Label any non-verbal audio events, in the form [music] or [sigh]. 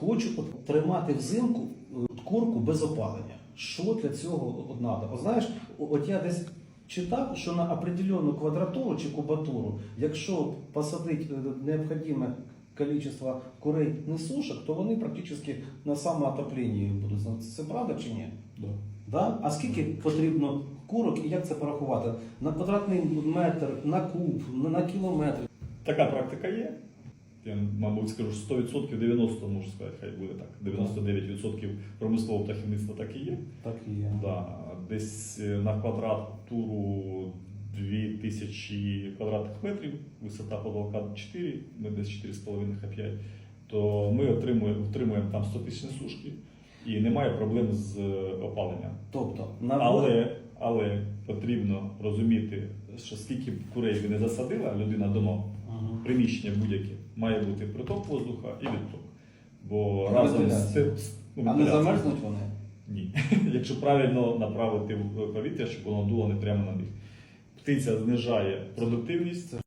Хочу тримати взимку е, курку без опалення. Що для цього от надо? От знаєш, от я десь читав, що на определенну квадратуру чи кубатуру, якщо посадити е, необхідне количество курей несушок, то вони практично на самоотопленні будуть. Це правда чи ні? Да. Да? А скільки потрібно курок і як це порахувати? На квадратний метр, на куб, на кілометр. Така практика є. Я, мабуть, скажу, що 100% 90, можу сказати, хай буде так. 99% промислового птахівництва так і є. Так і є. Да, десь е, на квадратуру 2000 квадратних метрів, висота потолка 4, ми десь 4,5-5, то ми отримуємо, отримуємо там 100 тисяч сушки і немає проблем з е, опаленням. Тобто на Але, але потрібно розуміти, що скільки б курей ви не засадили, а людина дома. Приміщення будь-яке, має бути приток воздуха і відток. Бо разом з цим ну, А не замерзнуть вони? Ні. [laughs] Якщо правильно направити повітря, щоб воно дуло не прямо на них. Птиця знижає продуктивність,